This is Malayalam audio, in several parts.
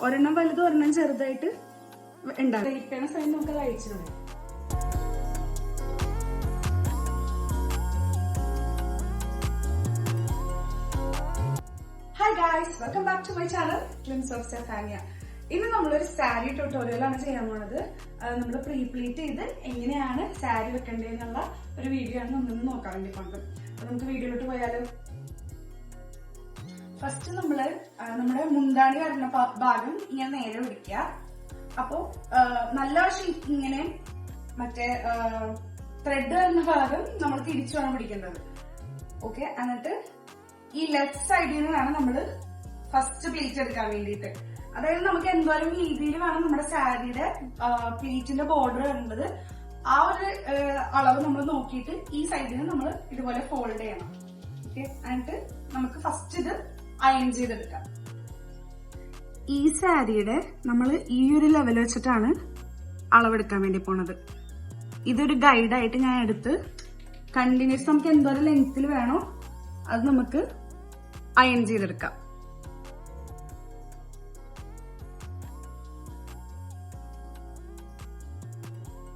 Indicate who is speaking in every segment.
Speaker 1: ഒരെണ്ണം വലുത് ഒരെണ്ണം ചെറുതായിട്ട് ഉണ്ടാകും സമയം നമുക്ക് കളയാം hi guys welcome back to my channel glimpse of Sefania ഇന്ന് നമ്മളൊരു സാരി ട്യൂട്ടോറിയൽ ആണ് ചെയ്യാൻ പോണത്. നമ്മൾ പ്രീ പ്ലീറ്റ് ചെയ്ത് എങ്ങനെയാണ് സാരി വെക്കേണ്ടതെന്നുള്ള ഒരു വീഡിയോ ആണ് നമ്മളിന്ന് നോക്കാൻ വേണ്ടി പോകുന്നത് അപ്പൊ നമുക്ക് വീഡിയോയിലോട്ട് പോയാലോ? ഫസ്റ്റ് നമ്മൾ നമ്മുടെ മുന്താണി വരുന്ന ഭാഗം ഇങ്ങനെ നേരെ പിടിക്കുക. അപ്പോ നല്ല ഷീറ്റ് ഇങ്ങനെ മറ്റേ ത്രെഡ് വരുന്ന ഭാഗം നമ്മൾ തിരിച്ചു വേണം പിടിക്കേണ്ടത്. ഓക്കെ എന്നിട്ട് ഈ ലെഫ്റ്റ് സൈഡിൽ നിന്ന് വേണം നമ്മൾ ഫസ്റ്റ് പ്ലീറ്റ് എടുക്കാൻ വേണ്ടിയിട്ട്. അതായത് നമുക്ക് എന്തോരം രീതിയിൽ വേണം നമ്മുടെ സാരിയുടെ പ്ലീറ്റിന്റെ ബോർഡർ വരുന്നത് ആ ഒരു അളവ് നമ്മൾ നോക്കിയിട്ട് ഈ സൈഡിൽ നമ്മൾ ഇതുപോലെ ഫോൾഡ് ചെയ്യണം. ഓക്കെ എന്നിട്ട് നമുക്ക് ഫസ്റ്റ് ഇത് അയൺ ചെയ്തെടുക്കാം. ഈ സാരിയുടെ നമ്മൾ ഈ ഒരു ലെവൽ വെച്ചിട്ടാണ് അളവെടുക്കാൻ വേണ്ടി പോണത്. ഇതൊരു ഗൈഡായിട്ട് ഞാൻ എടുത്ത് കണ്ടിന്യൂസ് നമുക്ക് എന്തോരം ലെങ്ത്തിൽ വേണോ അത് നമുക്ക് അയൺ ചെയ്തെടുക്കാം.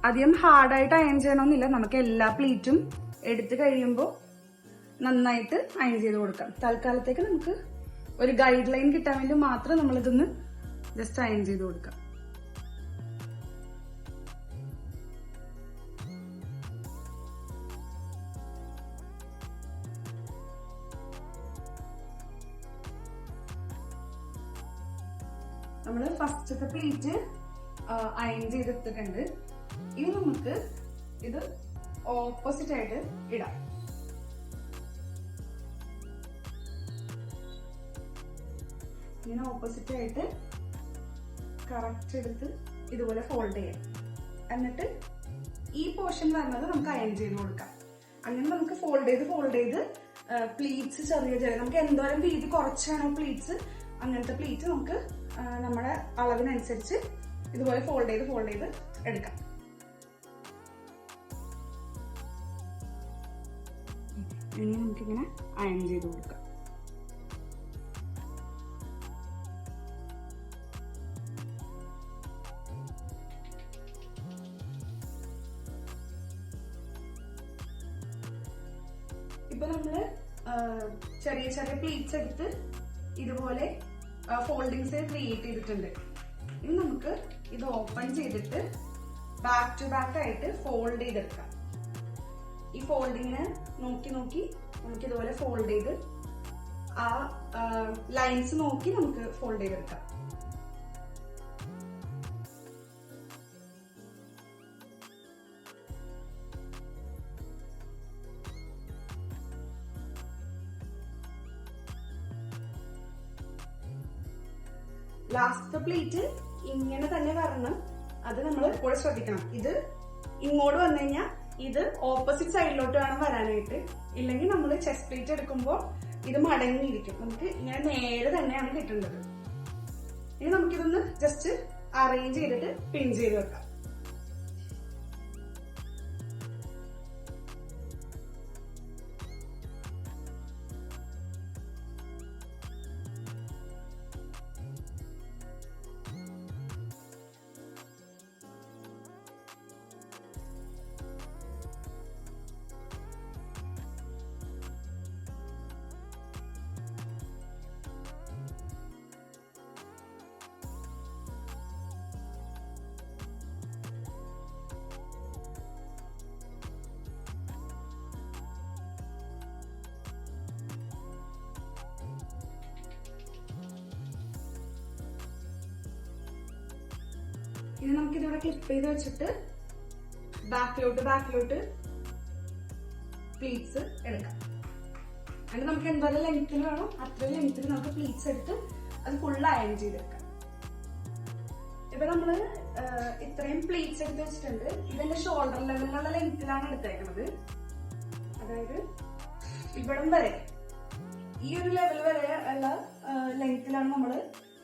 Speaker 1: അധികം ഹാർഡായിട്ട് അയൺ ചെയ്യണമെന്നില്ല നമുക്ക് എല്ലാ പ്ലീറ്റും എടുത്തു കഴിയുമ്പോൾ നന്നായിട്ട് അയൺ ചെയ്ത് കൊടുക്കാം. തൽക്കാലത്തേക്ക് നമുക്ക് ഒരു ഗൈഡ് ലൈൻ കിട്ടാൻ വേണ്ടി മാത്രം നമ്മളിതൊന്ന് ജസ്റ്റ് അയൺ ചെയ്ത് കൊടുക്കാം. നമ്മൾ ഫസ്റ്റത്തെ പ്ലേറ്റ് അയൺ ചെയ്തെടുത്തിട്ടുണ്ട്. ഇനി നമുക്ക് ഇത് ഓപ്പോസിറ്റ് ആയിട്ട് ഇടാം. ഇങ്ങനെ ഓപ്പോസിറ്റ് ആയിട്ട് കറക്റ്റ് എടുത്ത് ഇതുപോലെ ഫോൾഡ് ചെയ്യാം. എന്നിട്ട് ഈ പോർഷൻ വരുന്നത് നമുക്ക് അയൺ ചെയ്ത് കൊടുക്കാം. അങ്ങനെ നമുക്ക് ഫോൾഡ് ചെയ്ത് ഫോൾഡ് ചെയ്ത് പ്ലീറ്റ്സ് ചെറിയ ചെറിയ നമുക്ക് എന്തോരം വീതി കുറച്ചാണോ പ്ലീറ്റ്സ് അങ്ങനത്തെ പ്ലീറ്റ് നമുക്ക് നമ്മുടെ അളവിനനുസരിച്ച് ഇതുപോലെ ഫോൾഡ് ചെയ്ത് ഫോൾഡ് ചെയ്ത് എടുക്കാം. ഇനി നമുക്കിങ്ങനെ അയൺ ചെയ്ത് കൊടുക്കാം. ഇപ്പൊ നമ്മൾ ചെറിയ ചെറിയ പ്ലീറ്റ്സ് എടുത്ത് ഇതുപോലെ ഫോൾഡിങ്സ് ക്രിയേറ്റ് ചെയ്തിട്ടുണ്ട്. ഇനി നമുക്ക് ഇത് ഓപ്പൺ ചെയ്തിട്ട് ബാക്ക് ടു ബാക്ക് ആയിട്ട് ഫോൾഡ് ചെയ്തെടുക്കാം. ഈ ഫോൾഡിങ്ങിന് നോക്കി നോക്കി നമുക്ക് ഇതുപോലെ ഫോൾഡ് ചെയ്ത് ആ ലൈൻസ് നോക്കി നമുക്ക് ഫോൾഡ് ചെയ്തെടുക്കാം. ലാസ്റ്റ് പ്ലേറ്റ് ഇങ്ങനെ തന്നെ വരണം. അത് നമ്മൾ എപ്പോഴും ശ്രദ്ധിക്കണം. ഇത് ഇങ്ങോട്ട് വന്നു കഴിഞ്ഞാൽ ഇത് ഓപ്പോസിറ്റ് സൈഡിലോട്ട് വേണം വരാനായിട്ട്. ഇല്ലെങ്കിൽ നമ്മൾ ചെസ്റ്റ് പ്ലേറ്റ് എടുക്കുമ്പോൾ ഇത് മടങ്ങിയിരിക്കും. നമുക്ക് ഇങ്ങനെ നേരെ തന്നെയാണ് കിട്ടേണ്ടത്. ഇനി നമുക്കിതൊന്ന് ജസ്റ്റ് അറേഞ്ച് ചെയ്തിട്ട് പിൻ ചെയ്ത് വെക്കാം. ഇനി നമുക്ക് ഇതിവിടെ ക്ലിപ്പ് ചെയ്ത് വെച്ചിട്ട് ബാക്കിലോട്ട് ബാക്കിലോട്ട് പ്ലീറ്റ്സ് എടുക്കാം. എന്നിട്ട് നമുക്ക് എന്തോരം ലെങ്ത്തിൽ വേണം. അത്ര ലെങ്ത്തിൽ നമുക്ക് പ്ലീറ്റ്സ് എടുത്ത് അത് ഫുൾ അയൺ ചെയ്തെടുക്കാം. ഇപ്പൊ നമ്മൾ ഇത്രയും പ്ലീറ്റ്സ് എടുത്ത് വെച്ചിട്ടുണ്ട്. ഇതിന്റെ ഷോൾഡർ ലെവലിലുള്ള ലെങ്ത്തിലാണ് എടുത്തേക്കുന്നത് അതായത് ഇവിടം വരെ ഈ ഒരു ലെവൽ വരെ ഉള്ള ലെങ്ത്തിലാണ് നമ്മൾ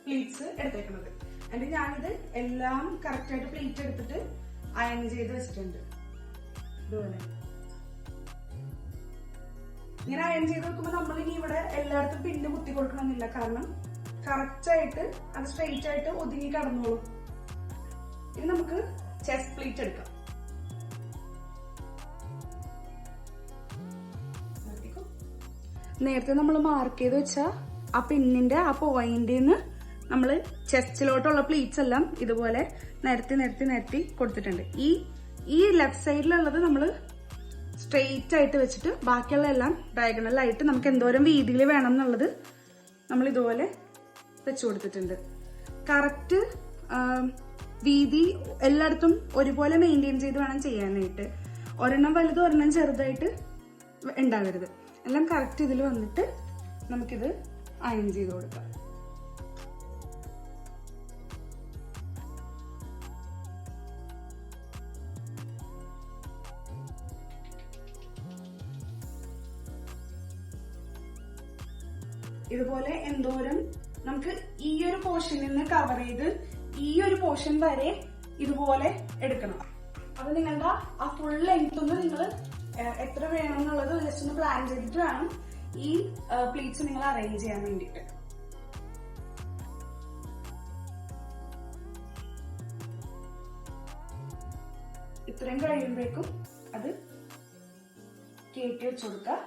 Speaker 1: പ്ലീറ്റ്സ് എടുത്തേക്കുന്നത് എന്നിട്ട് ഞാനിത് എല്ലാം കറക്റ്റ് ആയിട്ട് പ്ലീറ്റ് എടുത്തിട്ട് അയൺ ചെയ്ത് വെച്ചിട്ടുണ്ട്. ഇതുപോലെ. ഇങ്ങനെ അയൺ ചെയ്ത് വെക്കുമ്പോൾ നമ്മൾ ഇനി ഇവിടെ എല്ലായിടത്തും പിന്ന് കുത്തി കൊടുക്കണമെന്നില്ല. കാരണം കറക്റ്റ് ആയിട്ട് അത് സ്ട്രെയിറ്റ് ആയിട്ട് ഒതുങ്ങി കടന്നോളും. ഇനി നമുക്ക് ചെസ്റ്റ് പ്ലീറ്റ് എടുക്കാം. നേരത്തെ നമ്മൾ മാർക്ക് ചെയ്ത് വെച്ച ആ പിന്നിന്റെ ആ പോയിന്റിൽ നിന്ന് നമ്മൾ ചെസ്റ്റിലോട്ടുള്ള പ്ലീറ്റ്സ് എല്ലാം ഇതുപോലെ നിരത്തി നിരത്തി നിരത്തി കൊടുത്തിട്ടുണ്ട്. ഈ ഈ ലെഫ്റ്റ് സൈഡിലുള്ളത് നമ്മൾ സ്ട്രെയിറ്റ് ആയിട്ട് വെച്ചിട്ട് ബാക്കിയുള്ള എല്ലാം ഡയഗണലായിട്ട് നമുക്ക് എന്തോരം വീതിയിൽ വേണം എന്നുള്ളത് നമ്മൾ ഇതുപോലെ വെച്ചു കൊടുത്തിട്ടുണ്ട്. കറക്റ്റ് വീതി എല്ലായിടത്തും ഒരുപോലെ മെയിന്റെയിൻ ചെയ്ത് വേണം ചെയ്യാനായിട്ട്. ഒരെണ്ണം വലുത് ഒരെണ്ണം ചെറുതായിട്ട് ഉണ്ടാവരുത്. എല്ലാം കറക്റ്റ് ഇതിൽ വന്നിട്ട് നമുക്കിത് അയൺ ചെയ്ത് കൊടുക്കാം. ഇതുപോലെ എന്തോരം നമുക്ക് ഈ ഒരു പോർഷനിൽ നിന്ന് കവർ ചെയ്ത് ഈ ഒരു പോർഷൻ വരെ ഇതുപോലെ എടുക്കണം. അപ്പൊ നിങ്ങളുടെ ആ ഫുൾ ലെങ്ത് ഒന്ന് നിങ്ങൾ എത്ര വേണം എന്നുള്ളത് ജസ്റ്റ് ഒന്ന് പ്ലാൻ ചെയ്തിട്ട് വേണം ഈ പ്ലീറ്റ്സ് നിങ്ങൾ അറേഞ്ച് ചെയ്യാൻ വേണ്ടിയിട്ട്. ഇത്രയും കഴിയുമ്പോഴേക്കും അത് കേട്ടി വെച്ച് കൊടുക്കുക.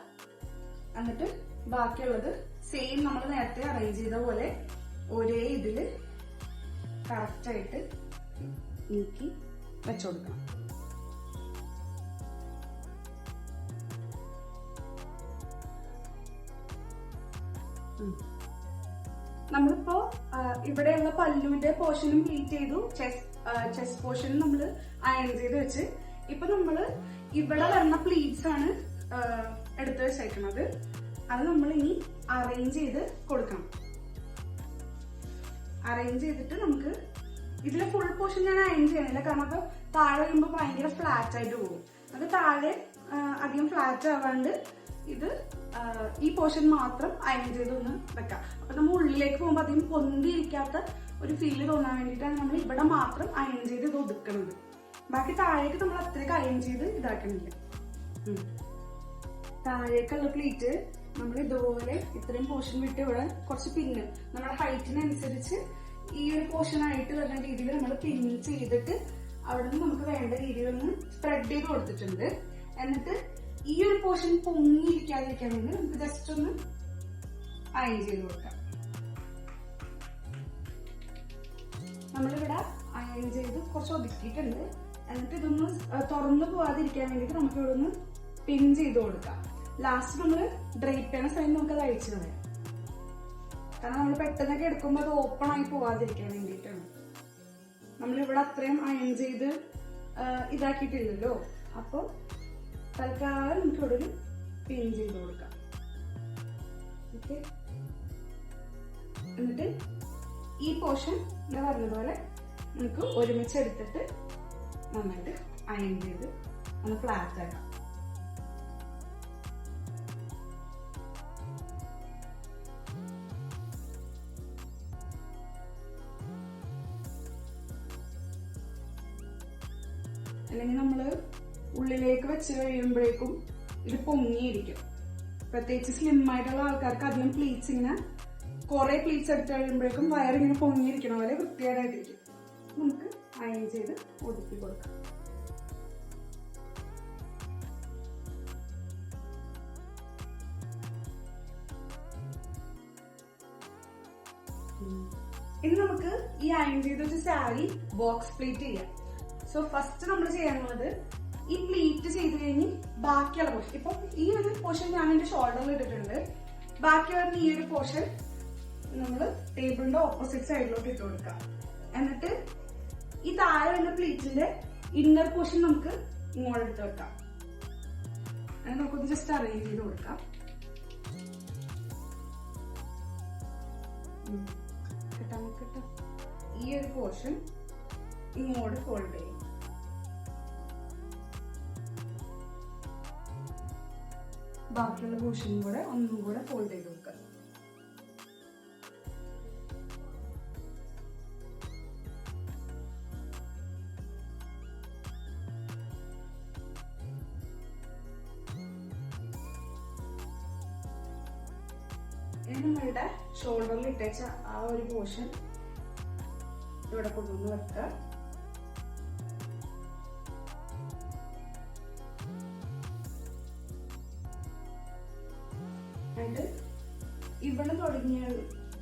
Speaker 1: എന്നിട്ട് ബാക്കിയുള്ളത് സെയിം നമ്മൾ നേരത്തെ അറേഞ്ച് ചെയ്ത പോലെ ഒരേ ഇതിൽ കറക്റ്റ് ആയിട്ട് നീക്കി വെച്ചുകൊടുക്കണം. നമ്മളിപ്പോ ഇവിടെയുള്ള പല്ലുവിന്റെ പോർഷനും പ്ലീറ്റ് ചെയ്തു. ചെസ്റ്റ് ചെസ്റ്റ് പോർഷനും നമ്മൾ അയൺ ചെയ്ത് വെച്ച്. ഇപ്പൊ നമ്മൾ ഇവിടെ വരുന്ന പ്ലീറ്റ്സ് ആണ് എടുത്ത് വെച്ചേക്കുന്നത് അത് നമ്മൾ ഇനി അറേഞ്ച് ചെയ്ത് കൊടുക്കണം. അറേഞ്ച് ചെയ്തിട്ട് നമുക്ക് ഇതിലെ ഫുൾ പോർഷൻ ഞാൻ അയൺ ചെയ്യണില്ല കാരണം അപ്പൊ താഴെ വരുമ്പോൾ ഭയങ്കര ഫ്ലാറ്റ് ആയിട്ട് പോകും. അത് താഴെ അധികം ഫ്ലാറ്റ് ആവാണ്ട് ഇത് ഈ പോർഷൻ മാത്രം അയൺ ചെയ്ത് ഒന്ന് വെക്കാം. അപ്പൊ നമ്മൾ ഉള്ളിലേക്ക് പോകുമ്പോൾ അധികം പൊന്തിയിരിക്കാത്ത ഒരു ഫീൽ തോന്നാൻ വേണ്ടിയിട്ടാണ് നമ്മൾ ഇവിടെ മാത്രം അയൺ ചെയ്ത് ഇത് ഒതുക്കുന്നത് ബാക്കി താഴേക്ക് നമ്മൾ അത്രയ്ക്ക് അയൺ ചെയ്ത് ഇതാക്കണില്ല. താഴേക്കുള്ള പ്ലീറ്റ് നമ്മൾ ഇതുപോലെ ഇത്രയും പോർഷൻ വിട്ട് ഇവിടെ കുറച്ച് പിന്ന് നമ്മുടെ ഹൈറ്റിനനുസരിച്ച് ഈ ഒരു പോർഷൻ ആയിട്ട് വരുന്ന രീതിയിൽ നമ്മൾ പിന്നിൽ ചെയ്തിട്ട് അവിടെ നിന്ന് നമുക്ക് വേണ്ട രീതിയിൽ ഒന്ന് സ്പ്രെഡ് ചെയ്ത് കൊടുത്തിട്ടുണ്ട്. എന്നിട്ട് ഈ ഒരു പോർഷൻ പൊങ്ങിയിരിക്കാതിരിക്കാൻ വേണ്ടി നമുക്ക് ജസ്റ്റ് ഒന്ന് അയൺ ചെയ്ത് കൊടുക്കാം. നമ്മളിവിടെ അയൺ ചെയ്ത് കുറച്ച് ഒതുക്കിയിട്ടുണ്ട്. എന്നിട്ട് ഇതൊന്ന് തുറന്നു പോവാതിരിക്കാൻ വേണ്ടിയിട്ട് നമുക്ക് ഇവിടെ ഒന്ന് പിൻ ചെയ്ത് കൊടുക്കാം. ലാസ്റ്റ് നമ്മൾ ഡ്രൈപ്പ് ചെയ്യണ സമയം നമുക്ക് അത് അഴിച്ചു കളയാം കാരണം നമ്മൾ പെട്ടെന്നൊക്കെ എടുക്കുമ്പോൾ അത് ഓപ്പൺ ആയി പോവാതിരിക്കാൻ വേണ്ടിയിട്ടാണ്. നമ്മളിവിടെ അത്രയും അയൺ ചെയ്ത് ഇതാക്കിയിട്ടില്ലല്ലോ. അപ്പോൾ തൽക്കാലം നമുക്ക് ഇവിടെ ഒരു പിൻ ചെയ്ത് കൊടുക്കാം. ഓക്കെ എന്നിട്ട് ഈ പോർഷൻ ഞാൻ പറഞ്ഞതുപോലെ പോലെ നമുക്ക് ഒരുമിച്ച് എടുത്തിട്ട് നന്നായിട്ട് അയൺ ചെയ്ത് ഒന്ന് ഫ്ലാറ്റ് ആക്കാം. വെച്ച് കഴിയുമ്പോഴേക്കും ഇത് പൊങ്ങിയിരിക്കും. പ്രത്യേകിച്ച് സ്ലിം ആയിട്ടുള്ള ആൾക്കാർക്ക് അധികം പ്ലീറ്റ്സ് ഇങ്ങനെ കുറെ പ്ലീറ്റ്സ് എടുത്ത് കഴിയുമ്പോഴേക്കും വയറിങ്ങനെ പൊങ്ങിയിരിക്കണ. പോലെ വൃത്തികേടായിട്ടിരിക്കും. നമുക്ക് അയൺ ചെയ്ത് ഒതുക്കി കൊടുക്കാം. ഇനി നമുക്ക് ഈ അയൺ ചെയ്ത ഒരു സാരി ബോക്സ് പ്ലീറ്റ് ചെയ്യാം. സോ ഫസ്റ്റ് നമ്മൾ ചെയ്യാനുള്ളത് ഈ പ്ലീറ്റ് ചെയ്ത് കഴിഞ്ഞ് ബാക്കിയുള്ള പോർഷൻ ഇപ്പൊ ഈ ഒരു പോർഷൻ ഞാൻ എന്റെ ഷോൾഡറിൽ ഇട്ടിട്ടുണ്ട്. ബാക്കി വരുന്ന ഈ ഒരു പോർഷൻ നമ്മൾ ടേബിളിന്റെ ഓപ്പോസിറ്റ് സൈഡിലോട്ട് ഇട്ട് കൊടുക്കാം എന്നിട്ട് ഈ താഴെ വരുന്ന പ്ലീറ്റിന്റെ ഇന്നർ പോർഷൻ നമുക്ക് ഇങ്ങോട്ട് എടുത്ത് വെക്കാം. അങ്ങനെ നമുക്കൊന്ന് ജസ്റ്റ് അറേഞ്ച് ചെയ്ത് കൊടുക്കാം. കിട്ടാൻ കിട്ടാം. ഈ ഒരു പോർഷൻ ഇങ്ങോട്ട് ഫോൾഡ് ചെയ്യും. ബാക്കിയുള്ള പോർഷനും കൂടെ ഒന്നും കൂടെ ഫോൾഡ് ചെയ്ത് വെക്കുക. ഇനി ഷോൾഡറിൽ ഇട്ടേച്ച ആ ഒരു പോർഷൻ ഇവിടെ കൊണ്ടുവന്ന് വെക്കുക.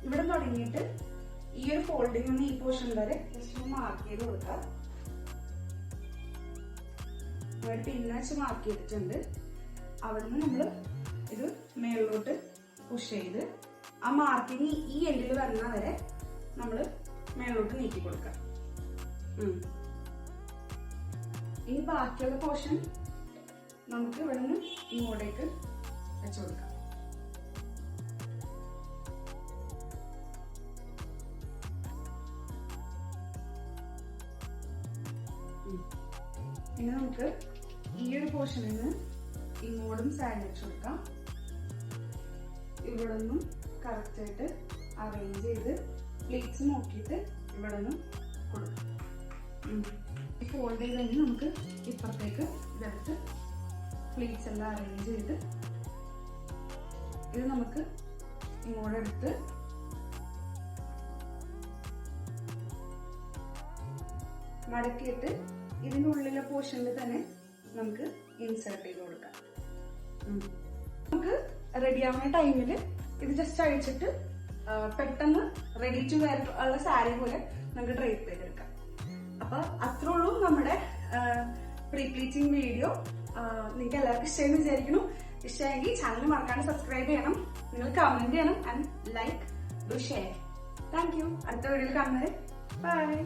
Speaker 1: ഇവിടെ തുടങ്ങിയിട്ട് ഈ ഒരു ഫോൾഡിംഗ് നിന്ന് ഈ പോർഷൻ വരെ ജസ്റ്റ് മാർക്ക് ചെയ്ത് കൊടുക്കുക. ഒരു മാർക്ക് ചെയ്തിട്ടുണ്ട്. അവിടുന്ന് നമ്മൾ ഇത് മേളിലോട്ട് പുഷ് ചെയ്ത് ആ മാർക്കിങ് ഈ എൻഡിൽ വരുന്ന വരെ നമ്മൾ മേളിലോട്ട് നീക്കി കൊടുക്കാം ഉം. ഇനി ബാക്കിയുള്ള പോർഷൻ നമുക്ക് ഇവിടെ നിന്ന് ഇങ്ങോട്ടേക്ക് വെച്ചു കൊടുക്കാം. ഇനി നമുക്ക് ഈ ഒരു പോർഷനിൽ നിന്ന് ഇങ്ങോട്ടും സാൻഡ് വെച്ച് കൊടുക്കാം ഇവിടെ നിന്നും കറക്റ്റ് ആയിട്ട് അറേഞ്ച് ചെയ്ത് പ്ലേറ്റ്സ് നോക്കിയിട്ട് ഇവിടെ നിന്നും കൊടുക്കാം. ഫോൾഡ് ചെയ്ത് കഴിഞ്ഞ് നമുക്ക് ഇപ്പുറത്തേക്ക് ഇതെടുത്ത് പ്ലേറ്റ്സ് എല്ലാം അറേഞ്ച് ചെയ്ത് ഇത് നമുക്ക് ഇങ്ങോട്ട് എടുത്ത് മടക്കിയിട്ട് ഇതിന്റെ ഉള്ളിലെ പോർഷനിൽ തന്നെ നമുക്ക് ഇൻസേർട്ട് ചെയ്ത് കൊടുക്കാം. നമുക്ക് റെഡി ആവുന്ന ടൈമിൽ ഇത് ജസ്റ്റ് അഴിച്ചിട്ട് പെട്ടെന്ന് റെഡി ടു വെയർ ഉള്ള സാരി പോലെ നമുക്ക് ഡ്രേപ്പ് ചെയ്തെടുക്കാം. അപ്പൊ അത്രേ ഉള്ളൂ നമ്മുടെ പ്രീ പ്ലീച്ചിങ് വീഡിയോ നിങ്ങൾക്ക് എല്ലാവർക്കും ഇഷ്ടമെന്ന് വിചാരിക്കുന്നു. ഇഷ്ടമെങ്കിൽ ചാനൽ മറക്കാണ്ട് സബ്സ്ക്രൈബ് ചെയ്യണം. നിങ്ങൾ കമന്റ് ചെയ്യണം and like do share thank you അടുത്ത വീഡിയോയിൽ കാണുന്നത് ബൈ